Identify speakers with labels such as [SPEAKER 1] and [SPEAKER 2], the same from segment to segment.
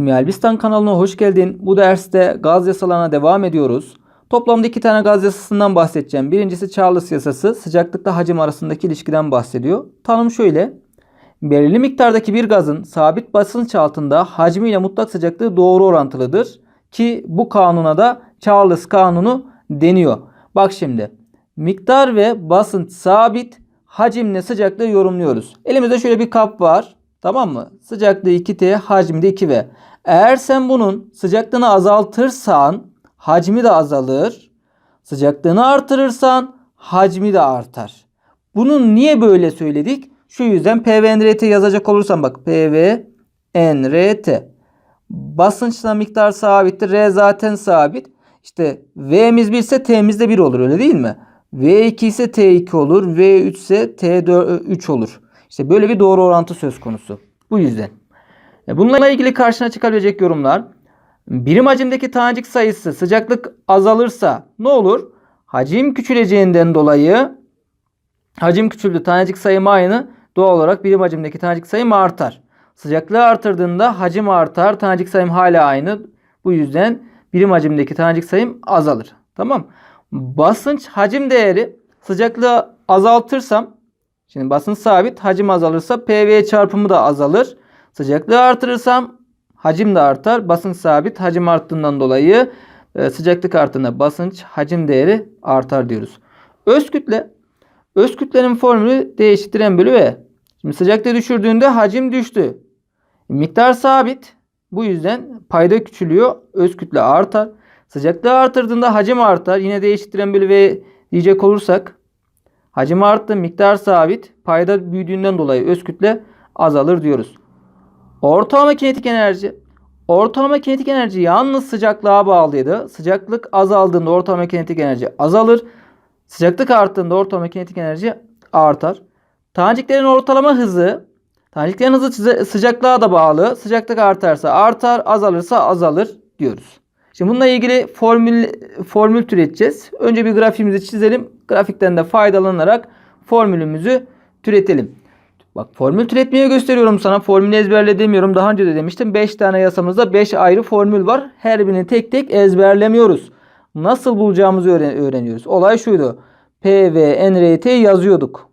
[SPEAKER 1] Kimya Elbistan kanalına hoş geldin. Bu derste gaz yasalarına devam ediyoruz. Toplamda iki tane gaz yasasından bahsedeceğim. Birincisi Charles yasası sıcaklıkla hacim arasındaki ilişkiden bahsediyor. Tanım şöyle. Belirli miktardaki bir gazın sabit basınç altında hacmiyle mutlak sıcaklığı doğru orantılıdır. Ki bu kanuna da Charles kanunu deniyor. Bak şimdi miktar ve basınç sabit hacimle sıcaklığı yorumluyoruz. Elimizde şöyle bir kap var. Tamam mı? Sıcaklığı 2T, hacmi de 2V. Eğer sen bunun sıcaklığını azaltırsan hacmi de azalır. Sıcaklığını artırırsan hacmi de artar. Bunun niye böyle söyledik? Şu yüzden PV yazacak olursam bak PV NRT. Basınçla miktar sabittir. R zaten sabit. İşte V'miz 1 ise T'miz de 1 olur öyle değil mi? V2 ise T2 olur. V3 ise T3 olur. İşte böyle bir doğru orantı söz konusu. Bu yüzden. E, Bununla ilgili karşına çıkabilecek yorumlar. Birim hacimdeki tanecik sayısı sıcaklık azalırsa ne olur? Hacim küçüleceğinden dolayı hacim küçüldü tanecik sayım aynı. Doğal olarak birim hacimdeki tanecik sayım artar. Sıcaklığı artırdığında hacim artar. Tanecik sayım hala aynı. Bu yüzden birim hacimdeki tanecik sayım azalır. Tamam. Basınç hacim değeri sıcaklığı azaltırsam şimdi basınç sabit hacim azalırsa PV çarpımı da azalır. Sıcaklığı artırırsam hacim de artar. Basınç sabit hacim arttığından dolayı e, sıcaklık arttığında basınç hacim değeri artar diyoruz. Öz kütle öz kütlenin formülü D M bölü V. Şimdi sıcaklığı düşürdüğünde hacim düştü. Miktar sabit. Bu yüzden payda küçülüyor. Öz kütle artar. Sıcaklığı artırdığında hacim artar. Yine D M bölü V diyecek olursak hacim arttı. Miktar sabit. Payda büyüdüğünden dolayı öz kütle azalır diyoruz. Ortalama kinetik enerji. Ortalama kinetik enerji yalnız sıcaklığa bağlıydı. Sıcaklık azaldığında ortalama kinetik enerji azalır. Sıcaklık arttığında ortalama kinetik enerji artar. Taneciklerin ortalama hızı taneciklerin hızı sıcaklığa da bağlı. Sıcaklık artarsa artar, azalırsa azalır diyoruz. Şimdi bununla ilgili formül formül türeteceğiz. Önce bir grafiğimizi çizelim. Grafikten de faydalanarak formülümüzü türetelim. Bak formül türetmeye gösteriyorum sana. Formülü ezberle demiyorum. Daha önce de demiştim. 5 tane yasamızda 5 ayrı formül var. Her birini tek tek ezberlemiyoruz. Nasıl bulacağımızı öğreniyoruz. Olay şuydu. P, V, N, R, T yazıyorduk.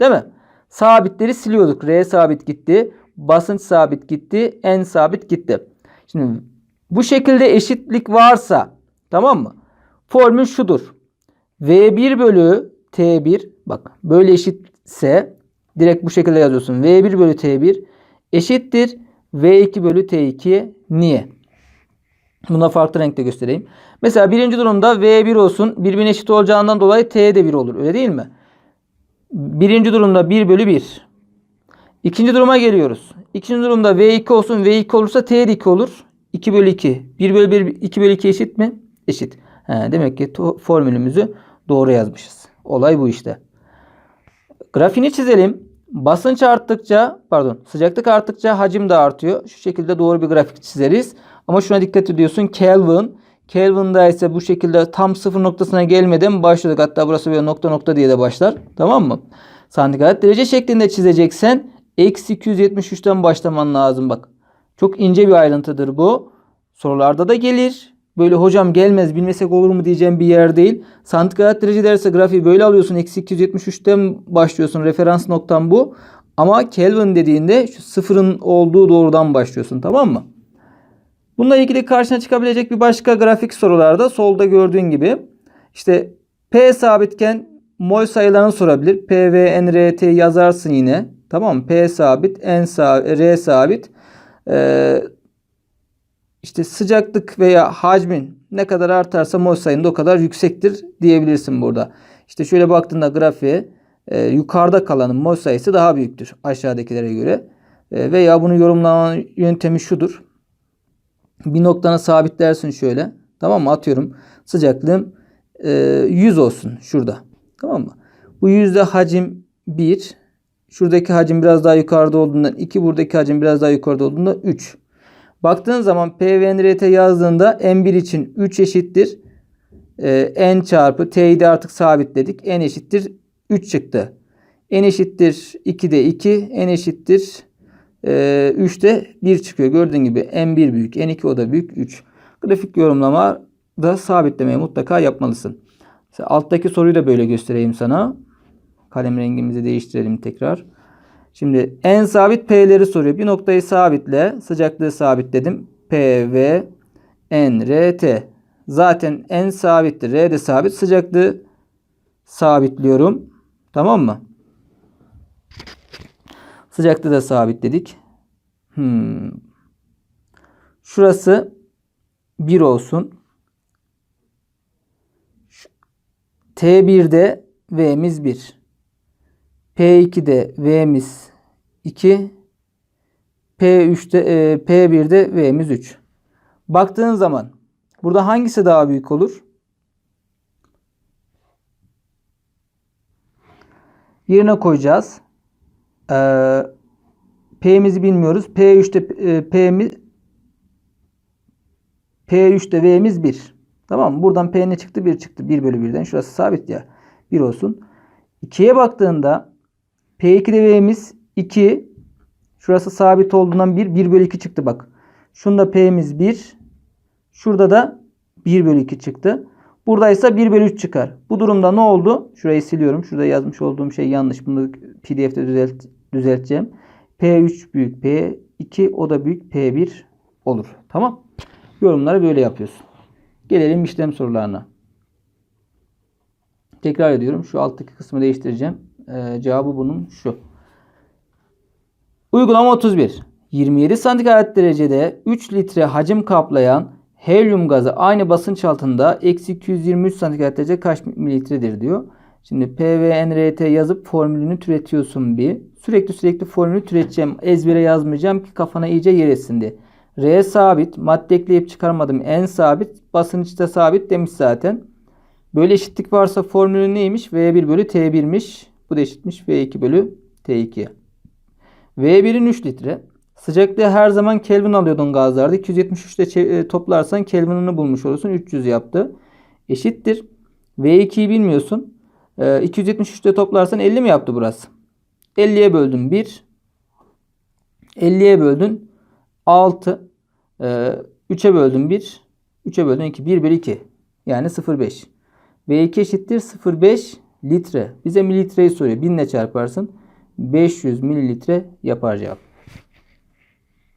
[SPEAKER 1] Değil mi? Sabitleri siliyorduk. R sabit gitti. Basınç sabit gitti. N sabit gitti. Şimdi bu şekilde eşitlik varsa tamam mı? Formül şudur. V1 bölü T1 bak böyle eşitse direkt bu şekilde yazıyorsun. V1 bölü T1 eşittir V2 bölü T2 niye? Buna farklı renkte göstereyim. Mesela birinci durumda V1 olsun. Birbirine eşit olacağından dolayı T de 1 olur. Öyle değil mi? Birinci durumda 1 bölü 1. İkinci duruma geliyoruz. İkinci durumda V2 olsun. V2 olursa T de 2 olur. 2 bölü 2. 1 bölü 1, 2 bölü 2 eşit mi? Eşit. He, demek ki formülümüzü doğru yazmışız. Olay bu işte. Grafiğini çizelim. Basınç arttıkça pardon sıcaklık arttıkça hacim de artıyor. Şu şekilde doğru bir grafik çizeriz. Ama şuna dikkat ediyorsun. Kelvin. Kelvin'da ise bu şekilde tam sıfır noktasına gelmeden başladık. Hatta burası böyle nokta nokta diye de başlar. Tamam mı? Santigrat derece şeklinde çizeceksen eksi 273'ten başlaman lazım bak. Çok ince bir ayrıntıdır bu. Sorularda da gelir. Böyle hocam gelmez bilmesek olur mu diyeceğim bir yer değil. Santigrat derece derse grafiği böyle alıyorsun. Eksi 273'ten başlıyorsun. Referans noktan bu. Ama Kelvin dediğinde şu sıfırın olduğu doğrudan başlıyorsun. Tamam mı? Bununla ilgili karşına çıkabilecek bir başka grafik sorularda solda gördüğün gibi işte P sabitken mol sayılarını sorabilir. P, V, N, R, T yazarsın yine. Tamam mı? P sabit, N sabit, R sabit. Ee, işte sıcaklık veya hacmin ne kadar artarsa mol sayında o kadar yüksektir diyebilirsin burada. İşte şöyle baktığında grafiğe e, yukarıda kalanın mol sayısı daha büyüktür aşağıdakilere göre. E, veya bunu yorumlama yöntemi şudur. Bir noktanı sabitlersin şöyle. Tamam mı? Atıyorum sıcaklığım e, 100 olsun şurada. Tamam mı? Bu yüzde hacim 1. Şuradaki hacim biraz daha yukarıda olduğundan 2. Buradaki hacim biraz daha yukarıda olduğunda 3. Baktığın zaman P ve NRT yazdığında M1 için 3 eşittir. E, N çarpı T'yi de artık sabitledik. N eşittir 3 çıktı. N eşittir 2 de 2. N eşittir Ee, 3'te 1 çıkıyor. Gördüğün gibi N1 büyük, N2 o da büyük 3. Grafik yorumlama da sabitlemeyi mutlaka yapmalısın. Mesela alttaki soruyu da böyle göstereyim sana. Kalem rengimizi değiştirelim tekrar. Şimdi en sabit P'leri soruyor. Bir noktayı sabitle. Sıcaklığı sabitledim. P, V, N, R, T. Zaten N sabittir. R de sabit. Sıcaklığı sabitliyorum. Tamam mı? Sıcaklığı da sabitledik. Hmm. Şurası 1 olsun. T1'de V'miz 1. P2'de V'miz 2. P3'te e, P1'de V'miz 3. Baktığın zaman burada hangisi daha büyük olur? Yerine koyacağız. Ee, P'mizi bilmiyoruz. P3'te e, P'miz P3'te V'miz 1. Tamam mı? Buradan P ne çıktı? 1 çıktı. 1 bölü 1'den. Şurası sabit ya. 1 olsun. 2'ye baktığında P2'de V'miz 2. Şurası sabit olduğundan 1. 1 bölü 2 çıktı bak. Şunda P'miz 1. Şurada da 1 bölü 2 çıktı. Buradaysa 1 bölü 3 çıkar. Bu durumda ne oldu? Şurayı siliyorum. Şurada yazmış olduğum şey yanlış. Bunu pdf'de düzelt, düzelteceğim. P3 büyük P2 o da büyük P1 olur. Tamam. Yorumları böyle yapıyorsun. Gelelim işlem sorularına. Tekrar ediyorum. Şu alttaki kısmı değiştireceğim. Ee, cevabı bunun şu. Uygulama 31. 27 santigrat derecede 3 litre hacim kaplayan helyum gazı aynı basınç altında eksi 223 santigrat derece kaç mililitredir diyor. Şimdi PVNRT yazıp formülünü türetiyorsun bir. Sürekli sürekli formülü türeteceğim. Ezbere yazmayacağım ki kafana iyice yer etsin diye. R sabit. Madde ekleyip çıkarmadım. N sabit. Basınçta sabit demiş zaten. Böyle eşitlik varsa formülü neymiş? V1 bölü T1'miş. Bu da eşitmiş V2 bölü T2. V1'in 3 litre. Sıcaklığı her zaman Kelvin alıyordun gazlarda. 273'te e, toplarsan Kelvin'ini bulmuş olursun. 300 yaptı. Eşittir. V2'yi bilmiyorsun. 273'te e, toplarsan 50 mi yaptı burası? 50'ye böldün 1. 50'ye böldün 6. 3'e böldün 1. 3'e böldün 2. 1 bölü 2. Yani 0,5. V2 eşittir 0,5 litre. Bize mililitreyi soruyor. 1000 ile çarparsın. 500 mililitre yapar cevap.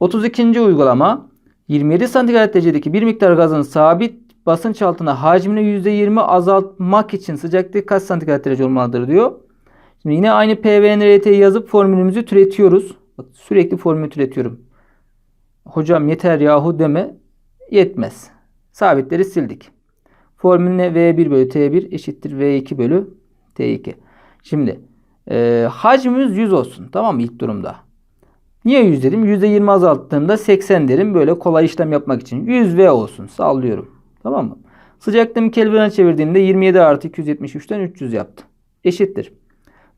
[SPEAKER 1] 32. uygulama 27 santigrat derecedeki bir miktar gazın sabit basınç altına hacmini %20 azaltmak için sıcaklığı kaç santigrat derece olmalıdır diyor. Şimdi yine aynı PVNRT'yi yazıp formülümüzü türetiyoruz. Bak, sürekli formülü türetiyorum. Hocam yeter yahu deme. Yetmez. Sabitleri sildik. Formülüne V1 bölü T1 eşittir V2 bölü T2. Şimdi e, hacmimiz 100 olsun. Tamam mı ilk durumda? Niye 100 dedim? %20 azalttığımda 80 derim. Böyle kolay işlem yapmak için. 100 V olsun. Sallıyorum. Tamam mı? Sıcaklığımı Kelvin'e çevirdiğimde 27 artı 273'ten 300 yaptı. Eşittir.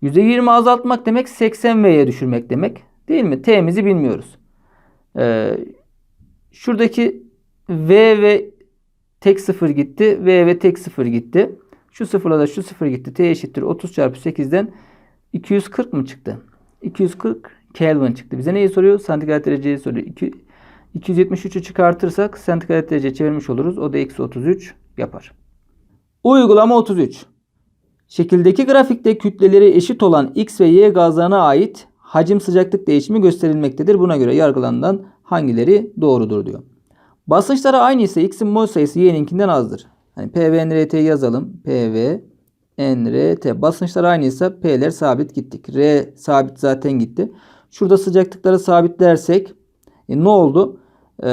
[SPEAKER 1] %20 azaltmak demek 80 V'ye düşürmek demek. Değil mi? T'mizi bilmiyoruz. Ee, şuradaki V ve tek sıfır gitti. V ve tek sıfır gitti. Şu sıfırla da şu sıfır gitti. T eşittir 30 çarpı 8'den 240 mı çıktı? 240 Kelvin çıktı. Bize neyi soruyor? Santigrat dereceyi soruyor. 273'ü çıkartırsak santigrat derece çevirmiş oluruz. O da eksi 33 yapar. Uygulama 33. Şekildeki grafikte kütleleri eşit olan X ve Y gazlarına ait hacim sıcaklık değişimi gösterilmektedir. Buna göre yargılanan hangileri doğrudur diyor. Basınçları aynı ise X'in mol sayısı Y'ninkinden azdır. Hani PV yazalım. PV NRT basınçlar aynıysa P'ler sabit gittik. R sabit zaten gitti. Şurada sıcaklıkları sabitlersek e, ne oldu? E,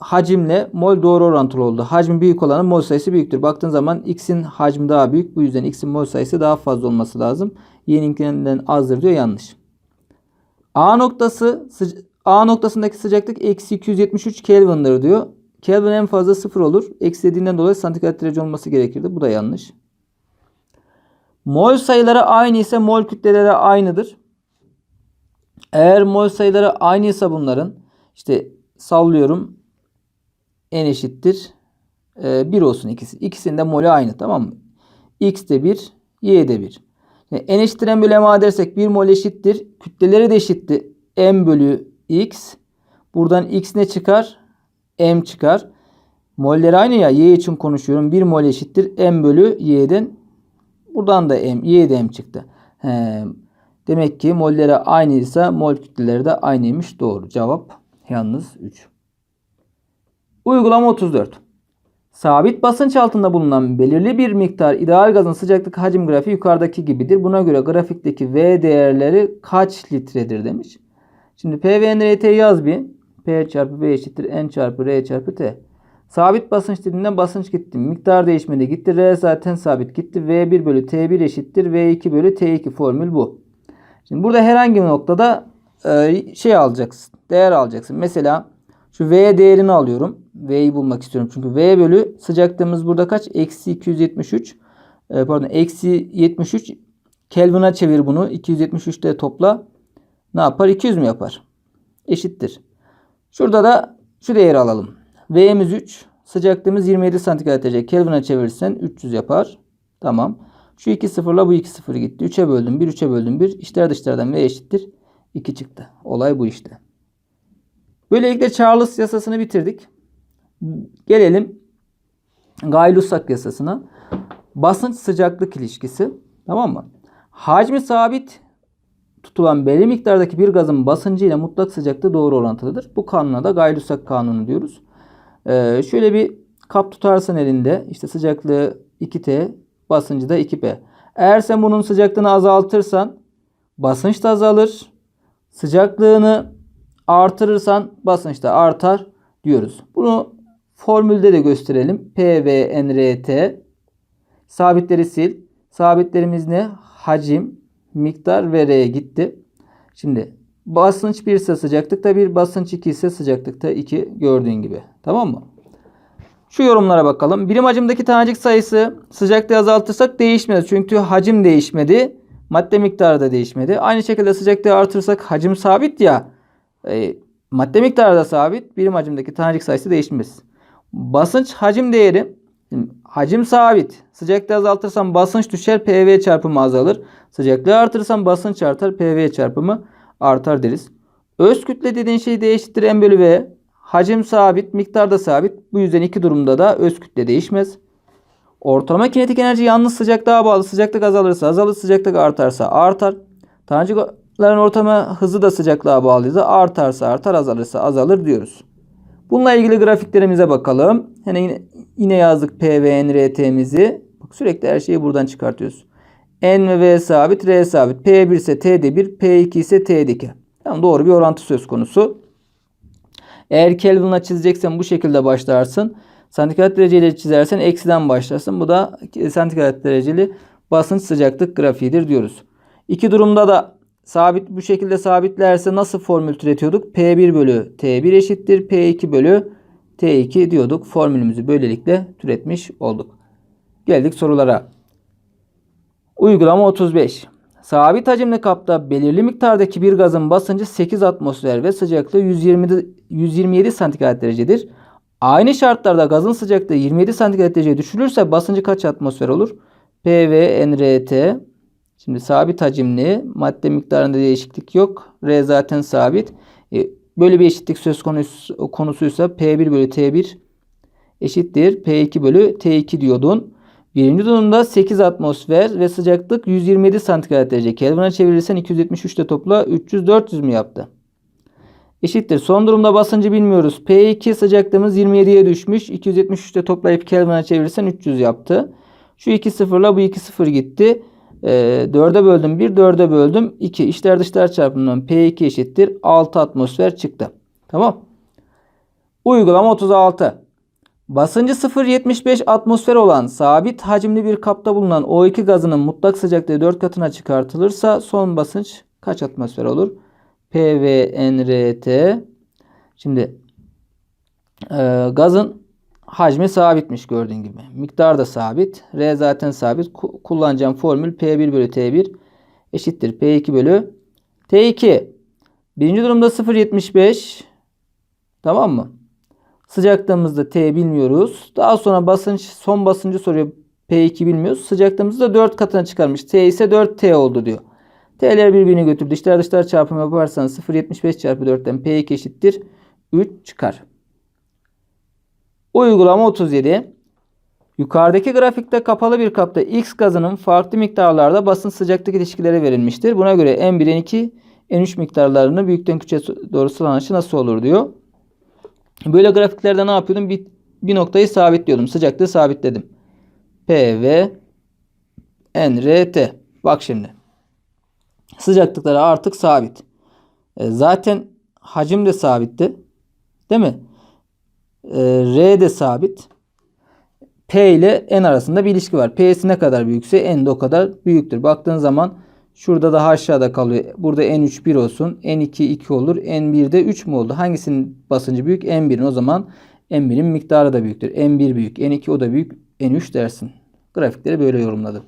[SPEAKER 1] hacimle mol doğru orantılı oldu. Hacmi büyük olanın mol sayısı büyüktür. Baktığın zaman X'in hacmi daha büyük. Bu yüzden X'in mol sayısı daha fazla olması lazım. Y'ninkinden azdır diyor. Yanlış. A noktası A noktasındaki sıcaklık eksi 273 Kelvin'dir diyor. Kelvin en fazla sıfır olur. Eksilediğinden dolayı santigrat derece olması gerekirdi. Bu da yanlış. Mol sayıları aynı ise mol kütleleri aynıdır. Eğer mol sayıları aynıysa bunların işte sallıyorum n eşittir e, 1 olsun ikisi. İkisinin de molü aynı tamam mı? X de 1, Y de 1. Yani n eşittir m bölü m dersek 1 mol eşittir. Kütleleri de eşitti. m bölü X. Buradan X ne çıkar? M çıkar. Molleri aynı ya. Y için konuşuyorum. 1 mol eşittir. M bölü Y'den. Buradan da M. Y de M çıktı. He. Demek ki molleri aynıysa mol kütleleri de aynıymış. Doğru. Cevap yalnız 3. Uygulama 34. Sabit basınç altında bulunan belirli bir miktar ideal gazın sıcaklık hacim grafiği yukarıdaki gibidir. Buna göre grafikteki V değerleri kaç litredir demiş. Şimdi P ve NRT yaz bir. P çarpı V eşittir N çarpı R çarpı T. Sabit basınç dediğimde basınç gitti. Miktar değişmedi gitti. R zaten sabit gitti. V1 bölü T1 eşittir. V2 bölü T2 formül bu. Şimdi burada herhangi bir noktada e, şey alacaksın. Değer alacaksın. Mesela şu V değerini alıyorum. V'yi bulmak istiyorum. Çünkü V bölü sıcaklığımız burada kaç? Eksi 273. E, pardon. Eksi 73. Kelvin'a çevir bunu. 273'te topla. Ne yapar? 200 mü yapar? Eşittir. Şurada da şu değeri alalım. V'miz 3. Sıcaklığımız 27 santigrat derece. Kelvin'a çevirirsen 300 yapar. Tamam. Şu iki sıfırla bu iki sıfır gitti. 3'e böldüm 1, 3'e böldüm 1. İçler dışlardan V eşittir. 2 çıktı. Olay bu işte. Böylelikle Charles yasasını bitirdik. Gelelim Gay-Lussac yasasına. Basınç sıcaklık ilişkisi. Tamam mı? Hacmi sabit tutulan belli miktardaki bir gazın basıncı ile mutlak sıcaklığı doğru orantılıdır. Bu kanuna da Gay-Lussac kanunu diyoruz. Ee, şöyle bir kap tutarsan elinde işte sıcaklığı 2T, basıncı da 2P. Eğer sen bunun sıcaklığını azaltırsan basınç da azalır. Sıcaklığını artırırsan basınç da artar diyoruz. Bunu formülde de gösterelim. P ve NRT sabitleri sil. Sabitlerimiz ne? Hacim, miktar ve R'ye gitti. Şimdi basınç 1 ise sıcaklıkta 1, basınç 2 ise sıcaklıkta 2 gördüğün gibi. Tamam mı? Şu yorumlara bakalım. Birim hacimdeki tanecik sayısı sıcaklığı azaltırsak değişmez. Çünkü hacim değişmedi. Madde miktarı da değişmedi. Aynı şekilde sıcaklığı artırsak hacim sabit ya. E, madde miktarı da sabit. Birim hacimdeki tanecik sayısı değişmez. Basınç hacim değeri. Hacim sabit. Sıcaklığı azaltırsam basınç düşer. PV çarpımı azalır. Sıcaklığı artırsam basınç artar. PV çarpımı artar deriz. Öz kütle dediğin şey değiştir M bölü V. Hacim sabit, miktar da sabit. Bu yüzden iki durumda da öz kütle değişmez. Ortalama kinetik enerji yalnız sıcaklığa bağlı. Sıcaklık azalırsa azalır, sıcaklık artarsa artar. Taneciklerin ortalama hızı da sıcaklığa bağlıydı. Artarsa artar, azalırsa azalır diyoruz. Bununla ilgili grafiklerimize bakalım. Yine, yine, yine yazdık P ve N, R, T'mizi. Bak sürekli her şeyi buradan çıkartıyoruz. N ve V sabit, R sabit. P1 ise T'de 1, P2 ise T'de 2. Tamam, doğru bir orantı söz konusu. Eğer Kelvin'la çizeceksen bu şekilde başlarsın. Santigrat dereceyle çizersen eksiden başlarsın. Bu da santigrat dereceli basınç sıcaklık grafiğidir diyoruz. İki durumda da sabit bu şekilde sabitlerse nasıl formül türetiyorduk? P1 bölü T1 eşittir. P2 bölü T2 diyorduk. Formülümüzü böylelikle türetmiş olduk. Geldik sorulara. Uygulama 35. Sabit hacimli kapta belirli miktardaki bir gazın basıncı 8 atmosfer ve sıcaklığı 120, 127 santigrat derecedir. Aynı şartlarda gazın sıcaklığı 27 santigrat dereceye düşürülürse basıncı kaç atmosfer olur? P ve NRT. Şimdi sabit hacimli madde miktarında değişiklik yok. R zaten sabit. E, böyle bir eşitlik söz konusu, konusuysa P1 bölü T1 eşittir. P2 bölü T2 diyordun. Birinci durumda 8 atmosfer ve sıcaklık 127 santigrat derece. Kelvin'e çevirirsen 273'te topla 300-400 mü yaptı? Eşittir. Son durumda basıncı bilmiyoruz. P2 sıcaklığımız 27'ye düşmüş. 273'te toplayıp Kelvin'e çevirirsen 300 yaptı. Şu 2 sıfırla bu 2 sıfır gitti. E, 4'e böldüm 1, 4'e böldüm 2. İçler dışlar çarpımından P2 eşittir. 6 atmosfer çıktı. Tamam. Uygulama 36. Basıncı 0.75 atmosfer olan sabit hacimli bir kapta bulunan O2 gazının mutlak sıcaklığı 4 katına çıkartılırsa son basınç kaç atmosfer olur? PVNRT. Şimdi e, gazın hacmi sabitmiş gördüğün gibi. Miktar da sabit. R zaten sabit. Kullanacağım formül P1 bölü T1 eşittir. P2 bölü T2. Birinci durumda 0.75 tamam mı? Sıcaklığımızda T bilmiyoruz. Daha sonra basınç son basıncı soruyor. P2 bilmiyoruz. Sıcaklığımızı da 4 katına çıkarmış. T ise 4T oldu diyor. T'ler birbirini götür. Dışlar dışlar çarpımı yaparsanız 0.75 çarpı 4'ten P2 eşittir. 3 çıkar. Uygulama 37. Yukarıdaki grafikte kapalı bir kapta X gazının farklı miktarlarda basınç sıcaklık ilişkileri verilmiştir. Buna göre N1, N2, N3 miktarlarını büyükten küçüğe doğru sıralanışı nasıl olur diyor. Böyle grafiklerde ne yapıyordum? Bir, bir noktayı sabitliyordum. Sıcaklığı sabitledim. P, V, N, R, T. Bak şimdi. Sıcaklıkları artık sabit. E, zaten hacim de sabitti. Değil mi? E, R de sabit. P ile N arasında bir ilişki var. P'si ne kadar büyükse N de o kadar büyüktür. Baktığın zaman şurada daha aşağıda kalıyor. Burada N3 1 olsun. N2 2 olur. N1 de 3 mü oldu? Hangisinin basıncı büyük? N1'in o zaman N1'in miktarı da büyüktür. N1 büyük. N2 o da büyük. N3 dersin. Grafikleri böyle yorumladım.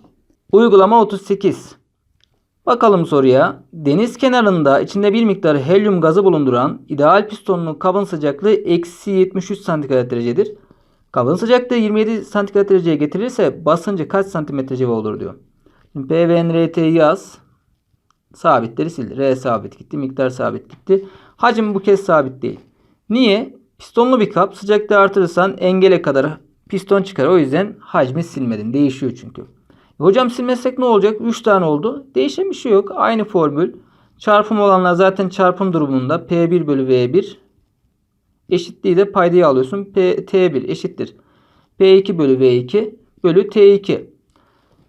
[SPEAKER 1] Uygulama 38. Bakalım soruya. Deniz kenarında içinde bir miktar helyum gazı bulunduran ideal pistonlu kabın sıcaklığı eksi 73 santigrat derecedir. Kabın sıcaklığı 27 santigrat dereceye getirilirse basıncı kaç santimetre civa olur diyor. Şimdi P ve N, R, T'yi yaz. Sabitleri sil. R sabit gitti. Miktar sabit gitti. Hacim bu kez sabit değil. Niye? Pistonlu bir kap sıcaklığı artırırsan engele kadar piston çıkar. O yüzden hacmi silmedim. Değişiyor çünkü. E hocam silmezsek ne olacak? 3 tane oldu. Değişen bir şey yok. Aynı formül. Çarpım olanlar zaten çarpım durumunda. P1 bölü V1 eşitliği de paydayı alıyorsun. P, T1 eşittir. P2 bölü V2 bölü T2.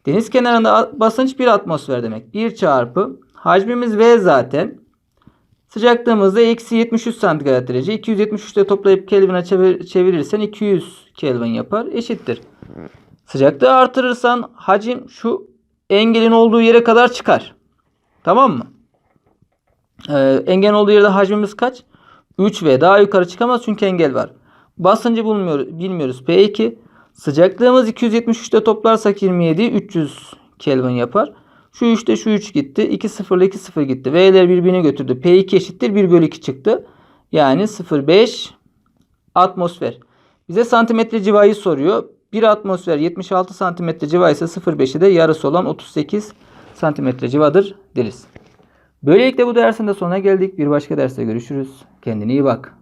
[SPEAKER 1] Deniz kenarında basınç 1 atmosfer demek. 1 çarpı hacmimiz V zaten. Sıcaklığımız da eksi 73 santigrat derece. 273 ile toplayıp Kelvin'e çevir, çevirirsen 200 Kelvin yapar. Eşittir. Sıcaklığı artırırsan hacim şu engelin olduğu yere kadar çıkar. Tamam mı? Ee, engelin olduğu yerde hacmimiz kaç? 3 ve daha yukarı çıkamaz çünkü engel var. Basıncı bulmuyoruz, bilmiyoruz. P2. Sıcaklığımız 273'te toplarsak 27 300 Kelvin yapar. Şu 3'te şu 3 gitti. 2 0 ile 2 0 gitti. V'ler birbirine götürdü. P2 eşittir 1 bölü 2 çıktı. Yani 0,5 atmosfer. Bize santimetre civayı soruyor. 1 atmosfer 76 santimetre civa ise 0,5'i de yarısı olan 38 santimetre civadır deriz. Böylelikle bu dersin de sonuna geldik. Bir başka derste görüşürüz. Kendine iyi bak.